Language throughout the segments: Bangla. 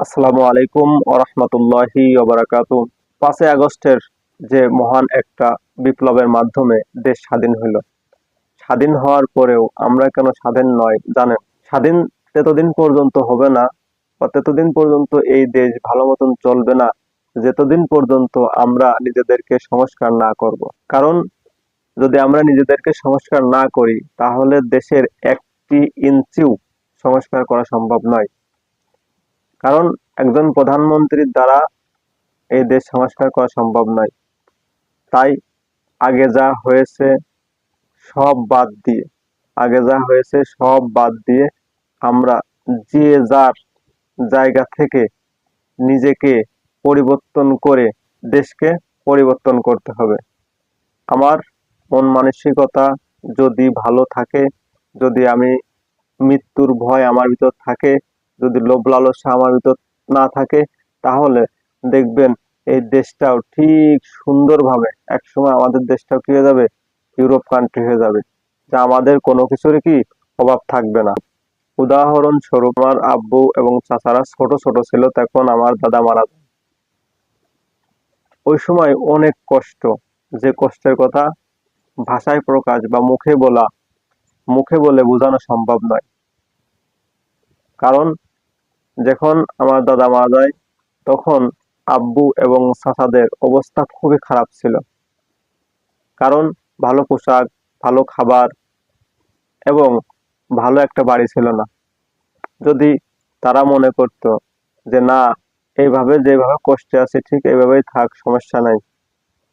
আসসালামু আলাইকুম ওরহমতুল্লাহি ওবরাকাত। পাঁচই আগস্টের যে মহান একটা বিপ্লবের মাধ্যমে দেশ স্বাধীন হইল। স্বাধীন হওয়ার পরেও আমরা কেন স্বাধীন নয়, জানেন? স্বাধীন ততদিন পর্যন্ত হবে না, বা ততদিন পর্যন্ত এই দেশ ভালো মতন চলবে না, যেতদিন পর্যন্ত আমরা নিজেদেরকে সংস্কার না করব। কারণ, যদি আমরা নিজেদেরকে সংস্কার না করি, তাহলে দেশের একটি ইঞ্চিও সংস্কার করা সম্ভব নয়। কারণ একজন প্রধানমন্ত্রীর দ্বারা এই দেশ সংস্কার করা সম্ভব নয়। তাই আগে যা হয়েছে সব বাদ দিয়ে, আগে যা হয়েছে সব বাদ দিয়ে আমরা যে যার জায়গা থেকে নিজেকে পরিবর্তন করে দেশকে পরিবর্তন করতে হবে। আমার মন মানসিকতা যদি ভালো থাকে, যদি আমি মৃত্যুর ভয় আমার ভিতর থাকে যদি লোভ লালসা আমার ভিতর না থাকে, তাহলে দেখবেন এই দেশটাও ঠিক সুন্দরভাবে একসময় আমাদের দেশটাও কি হয়ে যাবে? ইউরোপ কান্ট্রি হয়ে যাবে। যা আমাদের কোনো কিছুরই কি অভাব থাকবে না। উদাহরণস্বরূপ আমার আব্বু এবং চাচারা ছোট ছোট ছিল, তখন আমার দাদা মারা যায়। ওই সময় অনেক কষ্ট, যে কষ্টের কথা ভাষায় প্রকাশ বা মুখে বলা, মুখে বলে বোঝানো সম্ভব নয়। কারণ যখন আমার দাদা মারা যায়, তখন আব্বু এবং চাচাদের অবস্থা খুবই খারাপ ছিল। কারণ ভালো পোশাক, ভালো খাবার এবং ভালো একটা বাড়ি ছিল না। যদি তারা মনে করত যে, না, এইভাবে যেভাবে কষ্টে আছে, ঠিক এইভাবেই থাক, সমস্যা নাই।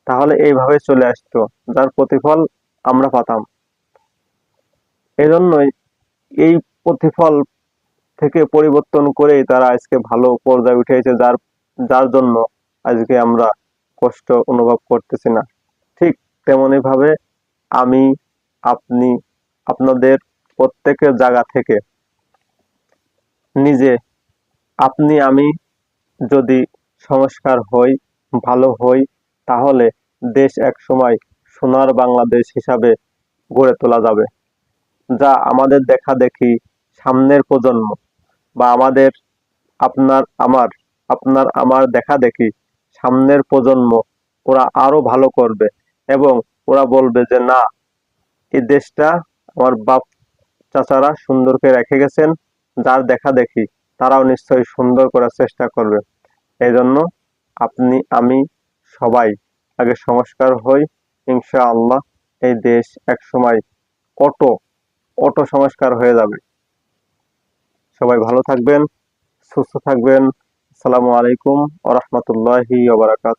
তাহলে এইভাবে চলে আসতো, যার প্রতিফল আমরা পাতাম। এজন্যই এই প্রতিফল থেকে পরিবর্তন করেই তারা আজকে ভালো পর্যায়ে উঠেছে যার যার জন্য আজকে আমরা কষ্ট অনুভব করতেছি না। ঠিক তেমনি ভাবে আমি, আপনি, আপনাদের প্রত্যেকের জায়গা থেকে নিজে, আপনি, আমি যদি সংস্কার হই, ভালো হই, তাহলে দেশ এক সময় সোনার বাংলাদেশ হিসাবে গড়ে তোলা যাবে। যা আমাদের দেখা দেখি সামনের প্রজন্ম। বা আমাদের আপনার আমার আপনার আমার দেখা দেখি সামনের প্রজন্ম, ওরা আরও ভালো করবে এবং ওরা বলবে যে, না, এই দেশটা আমার বাপ চাচারা সুন্দর করে রেখে গেছেন, যার দেখা দেখি তারাও নিশ্চয়ই সুন্দর করার চেষ্টা করবে। এই জন্য আপনি, আমি সবাই আগে সংস্কার হই ইনশা আল্লাহ এই দেশ এক সময় অটো অটো সংস্কার হয়ে যাবে। সবাই ভালো থাকবেন সুস্থ থাকবেন। সালামু আলাইকুম ওরহমতুল্লাহি ওবরাকাত